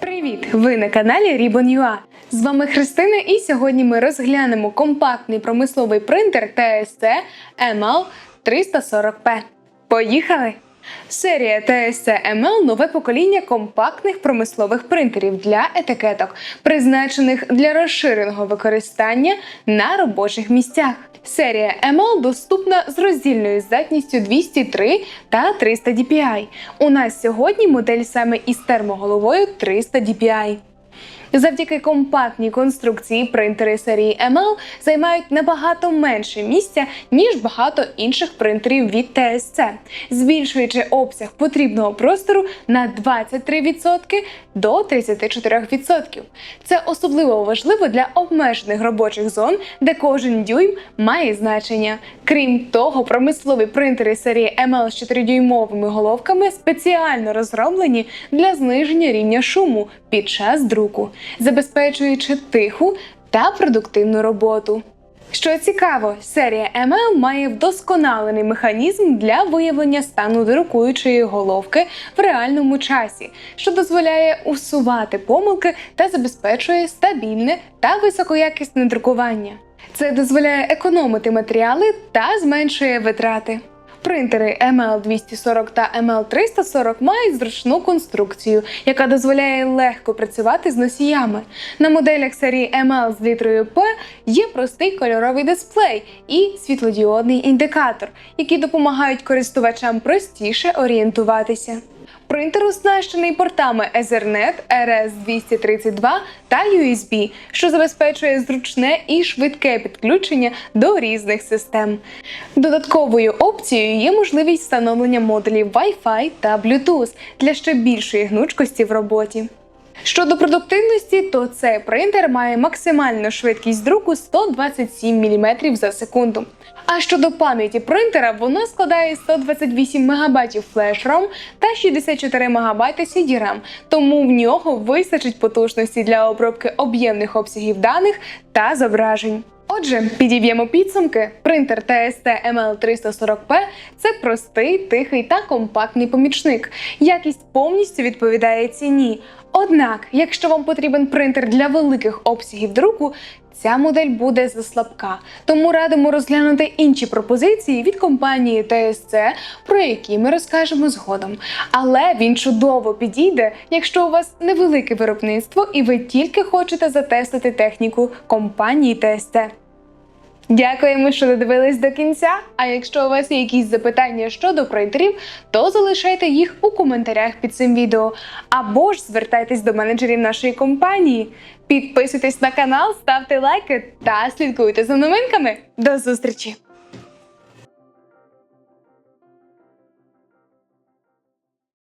Привіт! Ви на каналі Ribbon.ua. З вами Христина, і сьогодні ми розглянемо компактний промисловий принтер TSC ML 340P. Поїхали! Серія TSC ML – нове покоління компактних промислових принтерів для етикеток, призначених для розширеного використання на робочих місцях. Серія ML доступна з роздільною здатністю 203 та 300 DPI. У нас сьогодні модель саме із термоголовою 300 DPI. Завдяки компактній конструкції принтери серії ML займають набагато менше місця, ніж багато інших принтерів від TSC, збільшуючи обсяг потрібного простору на 23% до 34%. Це особливо важливо для обмежених робочих зон, де кожен дюйм має значення. Крім того, промислові принтери серії ML з 4-дюймовими головками спеціально розроблені для зниження рівня шуму під час друку, забезпечуючи тиху та продуктивну роботу. Що цікаво, серія ML має вдосконалений механізм для виявлення стану друкуючої головки в реальному часі, що дозволяє усувати помилки та забезпечує стабільне та високоякісне друкування. Це дозволяє економити матеріали та зменшує витрати. Принтери ML240 та ML340 мають зручну конструкцію, яка дозволяє легко працювати з носіями. На моделях серії ML з літрою P є простий кольоровий дисплей і світлодіодний індикатор, які допомагають користувачам простіше орієнтуватися. Принтер оснащений портами Ethernet, RS-232 та USB, що забезпечує зручне і швидке підключення до різних систем. Додатковою опцією є можливість встановлення модулів Wi-Fi та Bluetooth для ще більшої гнучкості в роботі. Щодо продуктивності, то цей принтер має максимальну швидкість друку 127 мм за секунду. А щодо пам'яті принтера, вона складає 128 МБ флеш-ром та 64 МБ CD-RAM, тому в нього вистачить потужності для обробки об'ємних обсягів даних та зображень. Отже, підіб'ємо підсумки. Принтер TST ML340P – це простий, тихий та компактний помічник. Якість повністю відповідає ціні. Однак, якщо вам потрібен принтер для великих обсягів друку, ця модель буде заслабка. Тому радимо розглянути інші пропозиції від компанії ТСЦ, про які ми розкажемо згодом. Але він чудово підійде, якщо у вас невелике виробництво і ви тільки хочете затестити техніку компанії TSC. Дякуємо, що додивились до кінця. А якщо у вас є якісь запитання щодо принтерів, то залишайте їх у коментарях під цим відео. Або ж звертайтесь до менеджерів нашої компанії. Підписуйтесь на канал, ставте лайки та слідкуйте за новинками. До зустрічі!